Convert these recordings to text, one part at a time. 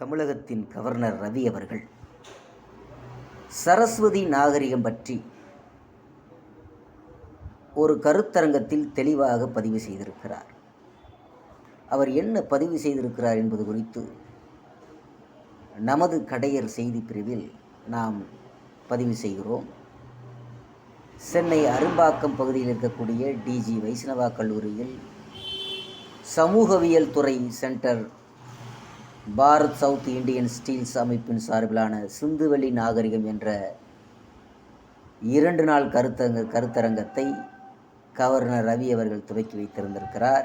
தமிழகத்தின் கவர்னர் ரவி அவர்கள். சரஸ்வதி நாகரிகம் பற்றி ஒரு கருத்தரங்கத்தில் தெளிவாக பதிவு செய்திருக்கிறார். அவர் என்ன பதிவு செய்திருக்கிறார் என்பது குறித்து நமது கடையர் செய்தி பிரிவில் நாம் பதிவு செய்கிறோம். சென்னை அரும்பாக்கம் பகுதியில் இருக்கக்கூடிய டிஜி வைஷ்ணவா கல்லூரியில் சமூகவியல் துறை centre Bharat south Indian steels அமைப்பின் சார்பிலான சிந்துவெளி நாகரிகம் என்ற இரண்டு நாள் கருத்தங்க கருத்தரங்கத்தை கவர்னர் ரவி அவர்கள் துவக்கி வைத்திருந்திருக்கிறார்.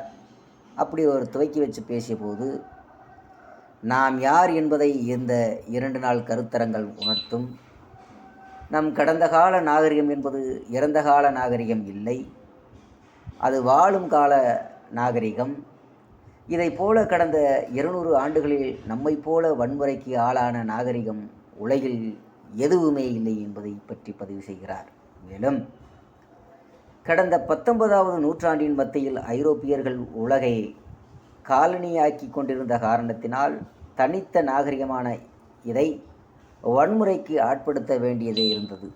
அப்படி அவர் துவக்கி வச்சு பேசிய போது நாம் யார் என்பதை இந்த இரண்டு நாள் கருத்தரங்கள் உணர்த்தும். நம் கடந்த கால நாகரிகம் என்பது இறந்த கால நாகரிகம் இல்லை. அது வாழும் கால நாகரிகம். இதை போல கடந்த இருநூறு ஆண்டுகளில் நம்மை போல வன்முறைக்கு ஆளான நாகரிகம் உலகில் எதுவுமே இல்லை என்பதை பற்றி பதிவு செய்கிறார். மேலும் கடந்த பத்தொன்பதாவது நூற்றாண்டின் மத்தியில் ஐரோப்பியர்கள் உலகை காலனியாக்கி கொண்டிருந்த காரணத்தினால் தனித்த நாகரிகமான இதை வன்முறைக்கு ஆட்படுத்த வேண்டியதே இருந்தது.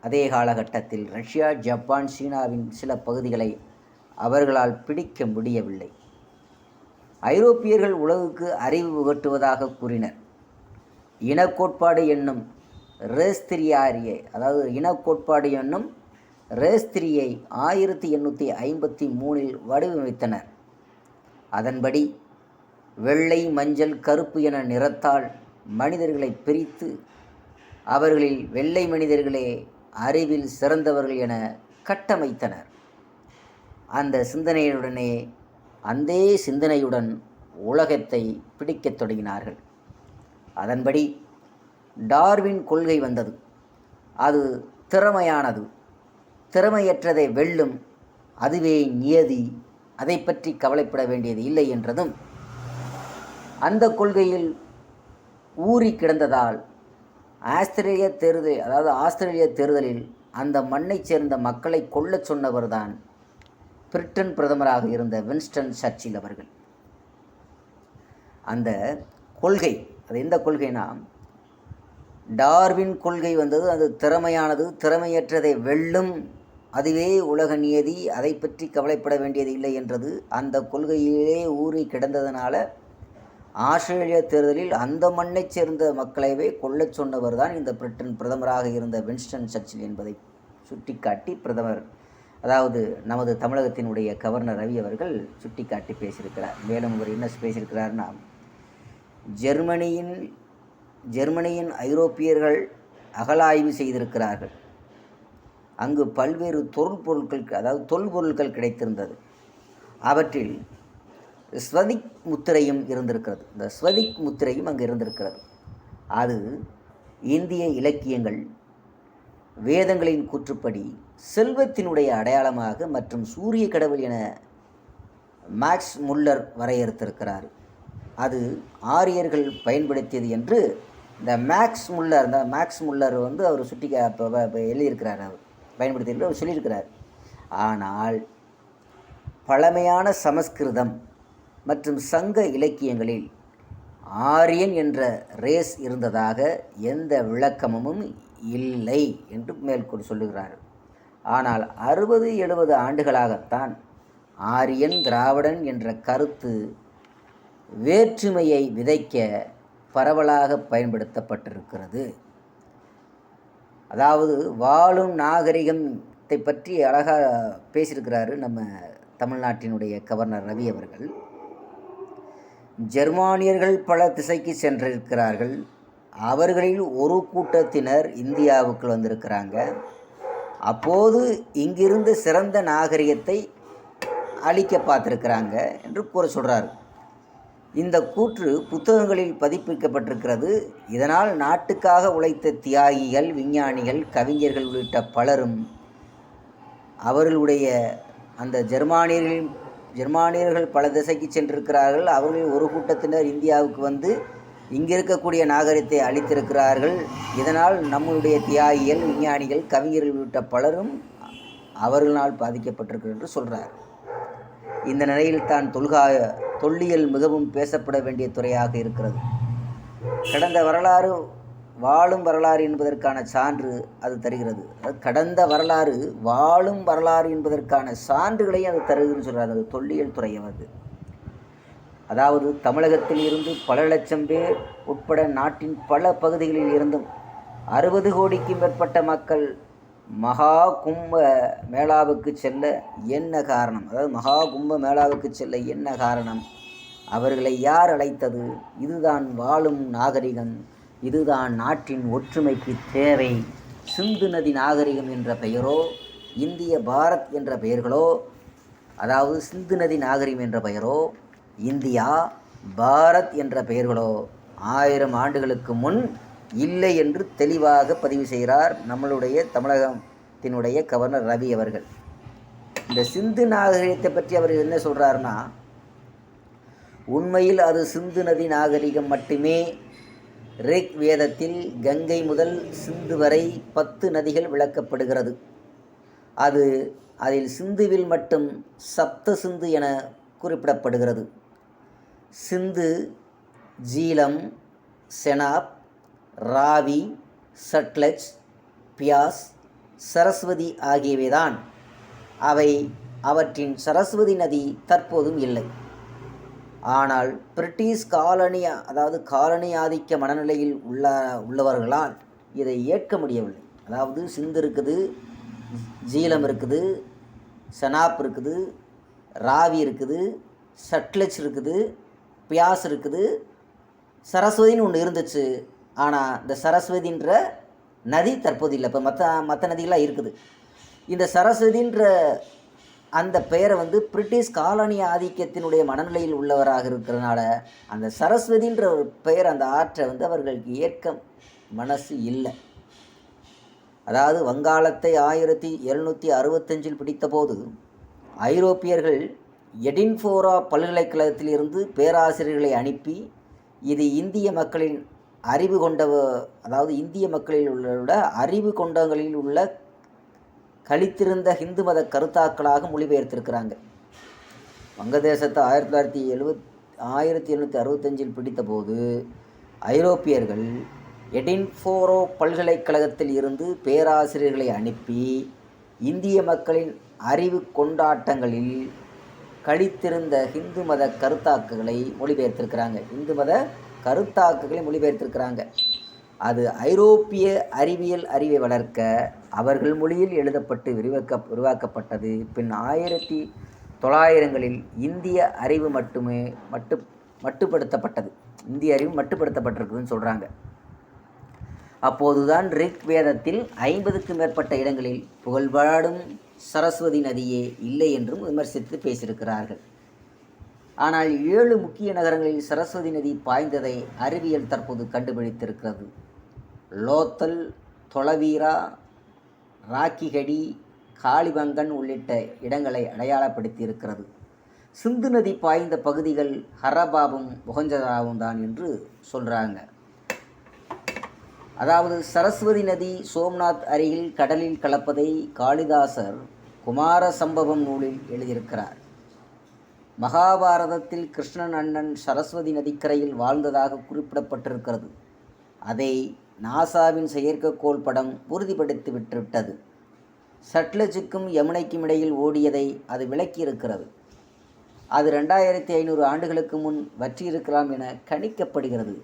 அதே காலகட்டத்தில் ரஷ்யா ஜப்பான் சீனாவின் சில பகுதிகளை அவர்களால் பிடிக்க முடியவில்லை. ஐரோப்பியர்கள் உலகுக்கு அறிவு புகட்டுவதாக கூறினர். இனக்கோட்பாடு என்னும் ரேஸ்திரியாரியை அதாவது இனக்கோட்பாடு என்னும் ரேஸ்திரியை ஆயிரத்தி எண்ணூற்றி ஐம்பத்தி மூணில் வடிவமைத்தனர். அதன்படி வெள்ளை மஞ்சள் கருப்பு என நிறத்தால் மனிதர்களை பிரித்து அவர்களில் வெள்ளை மனிதர்களே அறிவில் சிறந்தவர்கள் என கட்டமைத்தனர். அந்த சிந்தனையுடனே அந்த சிந்தனையுடன் உலகத்தை பிடிக்கத் தொடங்கினார்கள். அதன்படி டார்வின் கொள்கை வந்தது. அது திறமையானது. திறமையற்றதை வெல்லும் அதுவே நியதி. அதை பற்றி கவலைப்பட வேண்டியது இல்லை என்றதும் அந்த கொள்கையில் ஊறி கிடந்ததால் ஆஸ்திரேலிய தேர்தல் அதாவது ஆஸ்திரேலிய தேர்தலில் அந்த மண்ணைச் சேர்ந்த மக்களை கொல்லச் சொன்னவர்தான் பிரிட்டன் பிரதமராக இருந்த வின்ஸ்டன் சர்ச்சில் அவர்கள். அந்த கொள்கை அது எந்த கொள்கைனா டார்வின் கொள்கை வந்தது அது திறமையானது திறமையற்றதை வெல்லும் அதுவே உலக நியதி அதை பற்றி கவலைப்பட வேண்டியது இல்லை என்றது அந்த கொள்கையிலே ஊறி கிடந்ததனால ஆஸ்திரேலிய தேர்தலில் அந்த மண்ணைச் சேர்ந்த மக்களைவே கொல்லச் சொன்னவர் தான் இந்த பிரிட்டன் பிரதமராக இருந்த வின்ஸ்டன் சர்ச்சில் என்பதை சுட்டிக்காட்டி பிரதமர் அதாவது நமது தமிழகத்தினுடைய கவர்னர் ரவி அவர்கள் சுட்டிக்காட்டி பேசியிருக்கிறார். மேலும் அவர் என்ன பேசியிருக்கிறார்னா ஜெர்மனியின் ஜெர்மனியின் ஐரோப்பியர்கள் அகலாய்வு செய்திருக்கிறார்கள். அங்கு பல்வேறு தொல்பொருட்கள் அதாவது தொல்பொருட்கள் கிடைத்திருந்தது. அவற்றில் ஸ்வதிக் முத்திரையும் இருந்திருக்கிறது. இந்த ஸ்வதிக் முத்திரையும் அங்கு இருந்திருக்கிறது. அது இந்திய இலக்கியங்கள் வேதங்களின் கூற்றுப்படி செல்வத்தினுடைய அடையாளமாக மற்றும் சூரிய கடவுள் என மேக்ஸ் முல்லர் வரையறுத்திருக்கிறார். அது ஆரியர்கள் பயன்படுத்தியது என்று இந்த மேக்ஸ் முல்லர் இந்த மேக்ஸ் முல்லர் வந்து அவர் சுட்டி எழுதியிருக்கிறார் அவர் பயன்படுத்தி என்று அவர் சொல்லியிருக்கிறார். ஆனால் பழமையான சமஸ்கிருதம் மற்றும் சங்க இலக்கியங்களில் ஆரியன் என்ற ரேஸ் இருந்ததாக எந்த விளக்கமும் இல்லை என்று மேற்கொண்டு சொல்லுகிறார் ஆனால் அறுபது எழுபது ஆண்டுகளாகத்தான் ஆரியன் திராவிடன் என்ற கருத்து வேற்றுமையை விதைக்க பரவலாக பயன்படுத்தப்பட்டிருக்கிறது. அதாவது வாழும் நாகரிகத்தை பற்றி அழகாக பேசியிருக்கிறாரு நம்ம தமிழ்நாட்டினுடைய கவர்னர் ரவி அவர்கள். ஜெர்மானியர்கள் பல திசைக்கு சென்றிருக்கிறார்கள். அவர்களில் ஒரு கூட்டத்தினர் இந்தியாவுக்கு வந்திருக்கிறாங்க. அப்போது இங்கிருந்து சிறந்த நாகரிகத்தை அழிக்க பார்த்துருக்கிறாங்க என்று கூற சொல்கிறார் இந்த கூற்று புத்தகங்களில் பதிப்பிக்கப்பட்டிருக்கிறது. இதனால் நாட்டுக்காக உழைத்த தியாகிகள் விஞ்ஞானிகள் கவிஞர்கள் உள்ளிட்ட பலரும் அவர்களுடைய அந்த ஜெர்மானியர்களின் ஜெர்மானியர்கள் பல திசைக்கு சென்றிருக்கிறார்கள். அவர்களில் ஒரு கூட்டத்தினர் இந்தியாவுக்கு வந்து இங்கே இருக்கக்கூடிய நாகரிகத்தை அளித்திருக்கிறார்கள் இதனால் நம்முடைய தியாகிகள் விஞ்ஞானிகள் கவிஞர்கள் உள்ளிட்ட பலரும் அவர்களால் பாதிக்கப்பட்டிருக்கிறது என்று சொல்கிறார் இந்த நிலையில் தான் தொல்காய தொல்லியல் மிகவும் பேசப்பட வேண்டிய துறையாக இருக்கிறது. கடந்த வரலாறு வாழும் வரலாறு என்பதற்கான சான்று அது தருகிறது. கடந்த வரலாறு வாழும் வரலாறு என்பதற்கான சான்றுகளையும் அது தருகிறதுன்னு சொல்கிறார் அது தொல்லியல் துறை அது. அதாவது தமிழகத்தில் இருந்து பல லட்சம் பேர் உட்பட நாட்டின் பல பகுதிகளில் இருந்தும் அறுபது கோடிக்கும் மேற்பட்ட மக்கள் மகா கும்ப மேளாவுக்கு செல்ல என்ன காரணம்? அதாவது மகா கும்ப மேளாவுக்கு செல்ல என்ன காரணம்? அவர்களை யார் அழைத்தது? இதுதான் வாழும் நாகரிகம். இதுதான் நாட்டின் ஒற்றுமைக்கு தேவை. சிந்து நதி நாகரிகம் என்ற பெயரோ இந்திய பாரத் என்ற பெயர்களோ அதாவது சிந்து நதி நாகரிகம் என்ற பெயரோ இந்தியா பாரத் என்ற பெயர்களோ ஆயிரம் ஆண்டுகளுக்கு முன் இல்லை என்று தெளிவாக பதிவு செய்கிறார் நம்மளுடைய தமிழகத்தினுடைய கவர்னர் ரவி அவர்கள். இந்த சிந்து நாகரிகத்தை பற்றி அவர் என்ன சொல்கிறாருன்னா உண்மையில் அது சிந்து நதி நாகரிகம் மட்டுமே. ரிக் வேதத்தில் கங்கை முதல் சிந்து வரை பத்து நதிகள் விளக்கப்படுகிறது. அது அதில் சிந்துவில் மட்டும் சப்த சிந்து என குறிப்பிடப்படுகிறது. சிந்து ஜீலம் செனாப் ராவி சட்லஜ் பியாஸ் சரஸ்வதி ஆகியவைதான். அவை அவற்றின் சரஸ்வதி நதி தற்போதும் இல்லை. ஆனால் பிரிட்டிஷ் காலனி அதாவது காலனி ஆதிக்க மனநிலையில் உள்ள உள்ளவர்களால் இதை ஏற்க முடியவில்லை. அதாவது சிந்து இருக்குது ஜீலம் இருக்குது செனாப் இருக்குது ராவி இருக்குது சட்லஜ் இருக்குது பியாஸ் இருக்குது. சரஸ்வதின்னு ஒன்று இருந்துச்சு. ஆனால் இந்த சரஸ்வதின்ற நதி தற்போது இல்லை. இப்போ மற்ற மற்ற நதிகளாக இருக்குது. இந்த சரஸ்வதின்ற அந்த பெயரை வந்து பிரிட்டிஷ் காலனி ஆதிக்கத்தினுடைய மனநிலையில் உள்ளவராக இருக்கிறனால அந்த சரஸ்வதின்ற ஒரு பெயர் அந்த ஆற்றை வந்து அவர்களுக்கு ஏற்க மனசு இல்லை. அதாவது வங்காளத்தை ஆயிரத்தி எழுநூற்றி அறுபத்தஞ்சில் பிடித்தபோது ஐரோப்பியர்கள் எடின்ஃபோரா பல்கலைக்கழகத்திலிருந்து பேராசிரியர்களை அனுப்பி இது இந்திய மக்களின் அறிவு கொண்ட அதாவது இந்திய மக்களில் உள்ள அறிவு கொண்டவங்களில் உள்ள கழித்திருந்த ஹிந்து மத கருத்தாக்களாக மொழிபெயர்த்திருக்கிறாங்க. வங்கதேசத்தை ஆயிரத்தி தொள்ளாயிரத்தி எழுபத் ஆயிரத்தி எழுநூற்றி அறுபத்தஞ்சில் பிடித்தபோது ஐரோப்பியர்கள் எடின்ஃபோரோ பல்கலைக்கழகத்தில் இருந்து பேராசிரியர்களை அனுப்பி இந்திய மக்களின் அறிவு கொண்டாட்டங்களில் கழித்திருந்த ஹிந்து மத கருத்தாக்குகளை மொழிபெயர்த்திருக்கிறாங்க. இந்து மத கருத்தாக்குகளை மொழிபெயர்த்திருக்கிறாங்க. அது ஐரோப்பிய அறிவியல் அறிவை வளர்க்க அவர்கள் மொழியில் எழுதப்பட்டு விரிவாக்க உருவாக்கப்பட்டது. பின் ஆயிரத்தி தொள்ளாயிரங்களில் இந்திய அறிவு மட்டுமே மட்டு மட்டுப்படுத்தப்பட்டது. இந்திய அறிவு மட்டுப்படுத்தப்பட்டிருக்குதுன்னு சொல்கிறாங்க அப்போதுதான் ரிக் வேதத்தில் ஐம்பதுக்கும் மேற்பட்ட இடங்களில் புகழ்பாடும் சரஸ்வதி நதியே இல்லை என்றும் விமர்சித்து பேசியிருக்கிறார்கள். ஆனால் ஏழு முக்கிய நகரங்களில் சரஸ்வதி நதி பாய்ந்ததை அறிவியல் தற்போது கண்டுபிடித்திருக்கிறது. லோத்தல் தொலவீரா ராக்கிகடி காளிபங்கன் உள்ளிட்ட இடங்களை அடையாளப்படுத்தி இருக்கிறது சிந்து நதி பாய்ந்த பகுதிகள் ஹரபாபும் முகஞ்சதாவும் தான் என்று சொல்கிறாங்க அதாவது சரஸ்வதி நதி சோம்நாத் அருகில் கடலில் கலப்பதை காளிதாசர் குமார சம்பவம் நூலில் எழுதியிருக்கிறார். மகாபாரதத்தில் கிருஷ்ணன் அண்ணன் சரஸ்வதி நதிக்கரையில் வாழ்ந்ததாக குறிப்பிடப்பட்டிருக்கிறது. அதை நாசாவின் செயற்கைக்கோள் படம் உறுதிப்படுத்தி விட்டுவிட்டது. சட்லஜுக்கும் யமுனைக்கும் இடையில் ஓடியதை அது விளக்கியிருக்கிறது. அது ரெண்டாயிரத்தி ஐநூறு ஆண்டுகளுக்கு முன் வற்றியிருக்கலாம் என கணிக்கப்படுகிறது.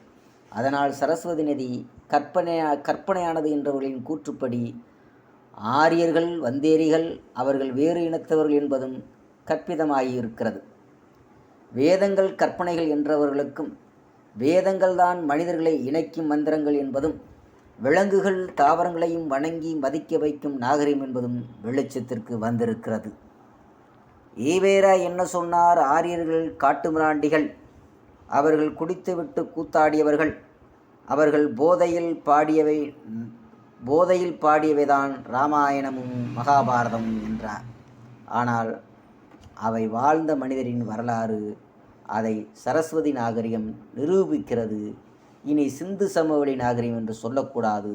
அதனால் சரஸ்வதி நதி கற்பனையா கற்பனையானது என்றவர்களின் கூற்றுப்படி ஆரியர்கள் வந்தேரிகள் அவர்கள் வேறு இனத்தவர்கள் என்பதும் கற்பிதமாகியிருக்கிறது வேதங்கள் கற்பனைகள் என்றவர்களுக்கும் வேதங்கள் தான் மனிதர்களை இணைக்கும் மந்திரங்கள் என்பதும் விலங்குகள் தாவரங்களையும் வணங்கி மதிக்க வைக்கும் நாகரிகம் என்பதும் வெளிச்சத்திற்கு வந்திருக்கிறது. ஈவேரா என்ன சொன்னார்? ஆரியர்கள் காட்டுமிராண்டிகள் அவர்கள் குடித்துவிட்டு கூத்தாடியவர்கள். அவர்கள் போதையில் பாடியவை போதையில் பாடியவைதான் ராமாயணமும் மகாபாரதமும் என்றார். ஆனால் அவை வாழ்ந்த மனிதரின் வரலாறு அதை சரஸ்வதி நாகரிகம் நிரூபிக்கிறது. இனி சிந்து சமவெளி நாகரிகம் என்று சொல்லக்கூடாது.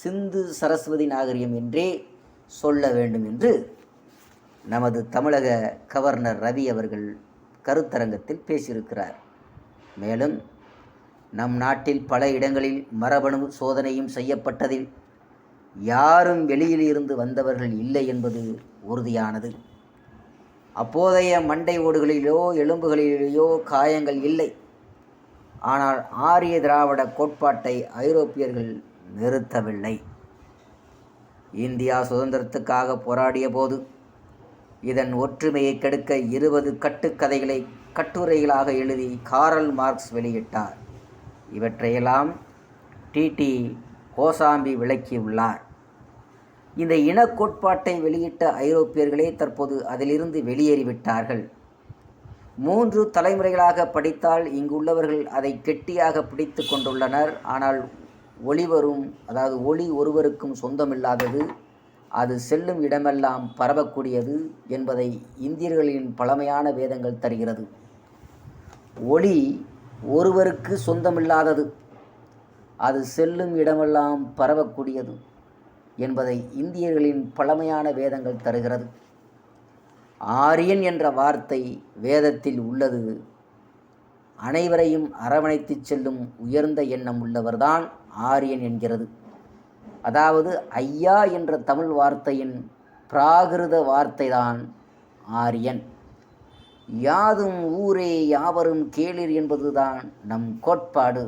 சிந்து சரஸ்வதி நாகரிகம் என்றே சொல்ல வேண்டும் என்று நமது தமிழக கவர்னர் ரவி அவர்கள் கருத்தரங்கத்தில் பேசியிருக்கிறார். மேலும் நம் நாட்டில் பல இடங்களில் மரபணு சோதனையும் செய்யப்பட்டதில் யாரும் வெளியில் இருந்து வந்தவர்கள் இல்லை என்பது உறுதியானது. அப்போதைய மண்டை ஓடுகளிலோ எலும்புகளிலேயோ காயங்கள் இல்லை. ஆனால் ஆரிய திராவிட கோட்பாட்டை ஐரோப்பியர்கள் நிறுத்தவில்லை. இந்தியா சுதந்திரத்துக்காக போராடிய போது இதன் ஒற்றுமையை கெடுக்க இருபது கட்டுக்கதைகளை கட்டுரைகளாக எழுதி காரல் மார்க்ஸ் வெளியிட்டார். இவற்றையெல்லாம் டிடி கோசாம்பி விளக்கியுள்ளார். இந்த இனக் கோட்பாட்டை வெளியிட்ட ஐரோப்பியர்களே தற்போது அதிலிருந்து வெளியேறிவிட்டார்கள். மூன்று தலைமுறைகளாக படித்தால் இங்குள்ளவர்கள் அதை கெட்டியாக பிடித்து கொண்டுள்ளனர். ஆனால் ஒளி வரும் அதாவது ஒளி ஒருவருக்கும் சொந்தமில்லாதது அது செல்லும் இடமெல்லாம் பரவக்கூடியது என்பதை இந்தியர்களின் பழமையான வேதங்கள் தருகிறது. ஒளி ஒருவருக்கு சொந்தமில்லாதது. அது செல்லும் இடமெல்லாம் பரவக்கூடியது என்பதை இந்தியர்களின் பழமையான வேதங்கள் தருகிறது. ஆரியன் என்ற வார்த்தை வேதத்தில் உள்ளது. அனைவரையும் அரவணைத்துச் செல்லும் உயர்ந்த எண்ணம் உள்ளவர்தான் ஆரியன் என்கிறது. அதாவது ஐயா என்ற தமிழ் வார்த்தையின் பிராகிருத வார்த்தைதான் ஆரியன். யாதும் ஊரே யாவரும் கேளிர் என்பதுதான் நம் கோட்பாடு.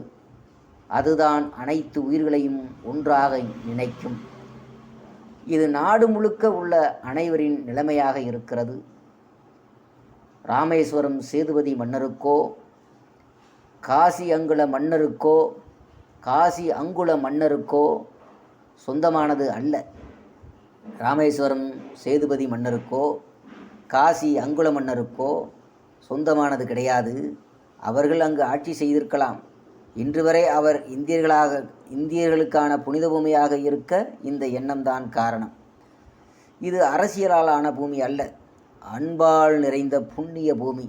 அதுதான் அனைத்து உயிர்களையும் ஒன்றாக நினைக்கும் இது நாடு முழுக்க உள்ள அனைவரின் நிலைமையாக இருக்கிறது. ராமேஸ்வரம் சேதுபதி மன்னருக்கோ காசி அங்குல மன்னருக்கோ காசி அங்குல மன்னருக்கோ சொந்தமானது அல்ல. ராமேஸ்வரம் சேதுபதி மன்னருக்கோ காசி அங்குல மன்னருக்கோ சொந்தமானது கிடையாது. அவர்கள் அங்கு ஆட்சி செய்திருக்கலாம். இன்று வரை அவர் இந்தியர்களாக இந்தியர்களுக்கான புனித பூமியாக இருக்க இந்த எண்ணம்தான் காரணம். இது அரசியலாலான பூமி அல்ல. அன்பால் நிறைந்த புண்ணிய பூமி.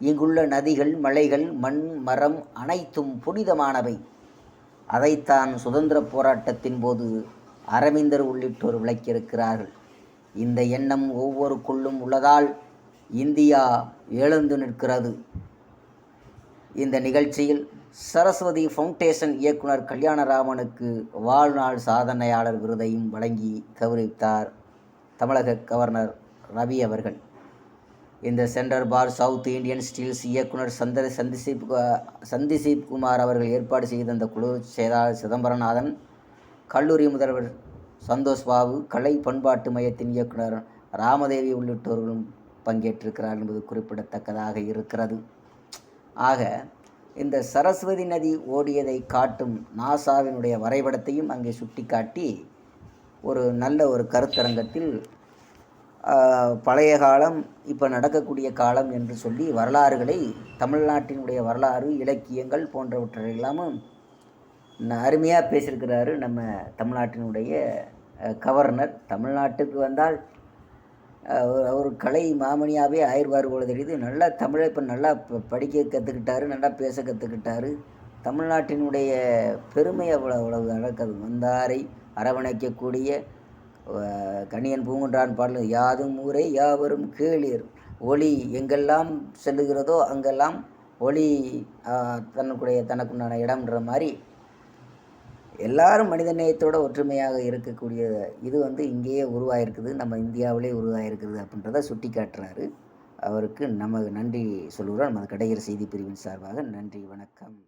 இங்குள்ள நதிகள் மலைகள் மண் மரம் அனைத்தும் புனிதமானவை. அதைத்தான் சுதந்திர போராட்டத்தின் போது அரவிந்தர் உள்ளிட்டோர் விளக்கியிருக்கிறார்கள். இந்த எண்ணம் ஒவ்வொருக்குள்ளும் உள்ளதால் இந்தியா எழுந்து நிற்கிறது. இந்த நிகழ்ச்சியில் சரஸ்வதி ஃபவுண்டேஷன் இயக்குனர் கல்யாணராமனுக்கு வாழ்நாள் சாதனையாளர் விருதையும் வழங்கி கௌரவித்தார் தமிழக கவர்னர் ரவி அவர்கள். இந்த centre for south Indian steels இயக்குனர் சந்திர சந்திசீப் சந்திசீப் குமார் அவர்கள் ஏற்பாடு செய்த இந்த குழு செயலாளர் சிதம்பரநாதன் கல்லூரி முதல்வர் சந்தோஷ் பாபு கலை பண்பாட்டு மையத்தின் இயக்குனர் ராமதேவி உள்ளிட்டோர்களும் பங்கேற்றிருக்கிறார் என்பது குறிப்பிடத்தக்கதாக இருக்கிறது. ஆக இந்த சரஸ்வதி நதி ஓடியதை காட்டும் நாசாவினுடைய வரைபடத்தையும் அங்கே சுட்டிக்காட்டி ஒரு நல்ல ஒரு கருத்தரங்கத்தில் பழைய காலம் இப்போ நடக்கக்கூடிய காலம் என்று சொல்லி வரலாறுகளை தமிழ்நாட்டினுடைய வரலாறு இலக்கியங்கள் போன்றவற்றை இல்லாமல் அருமையாக பேசியிருக்கிறாரு நம்ம தமிழ்நாட்டினுடைய கவர்னர். தமிழ்நாட்டுக்கு வந்தால் ஒரு கலை மாமணியாகவே ஆயிடுவார் போல தெரியுது. நல்லா தமிழை இப்போ நல்லா படிக்க கற்றுக்கிட்டாரு நல்லா பேச கற்றுக்கிட்டாரு தமிழ்நாட்டினுடைய பெருமை அவ்வளோ அவ்வளவு நடக்கிறது வந்தாரை அரவணைக்கக்கூடிய கணியன் பூங்குன்றான் பாடலும் யாதும் ஊரே யாவரும் கேளீர். ஒளி எங்கெல்லாம் செல்லுகிறதோ அங்கெல்லாம் ஒளி தனக்குடைய தனக்குண்டான இடம்ன்ற மாதிரி எல்லாரும் மனித நேயத்தோட ஒற்றுமையாக இருக்கக்கூடிய இது வந்து இங்கேயே உருவாயிருக்குது. நம்ம இந்தியாவிலே உருவாயிருக்குது அப்படின்றத சுட்டி காட்டுறாரு அவருக்கு நம்ம நன்றி சொல்லுகிறோம். நமது கடையர் செய்தி பிரிவின் சார்பாக நன்றி வணக்கம்.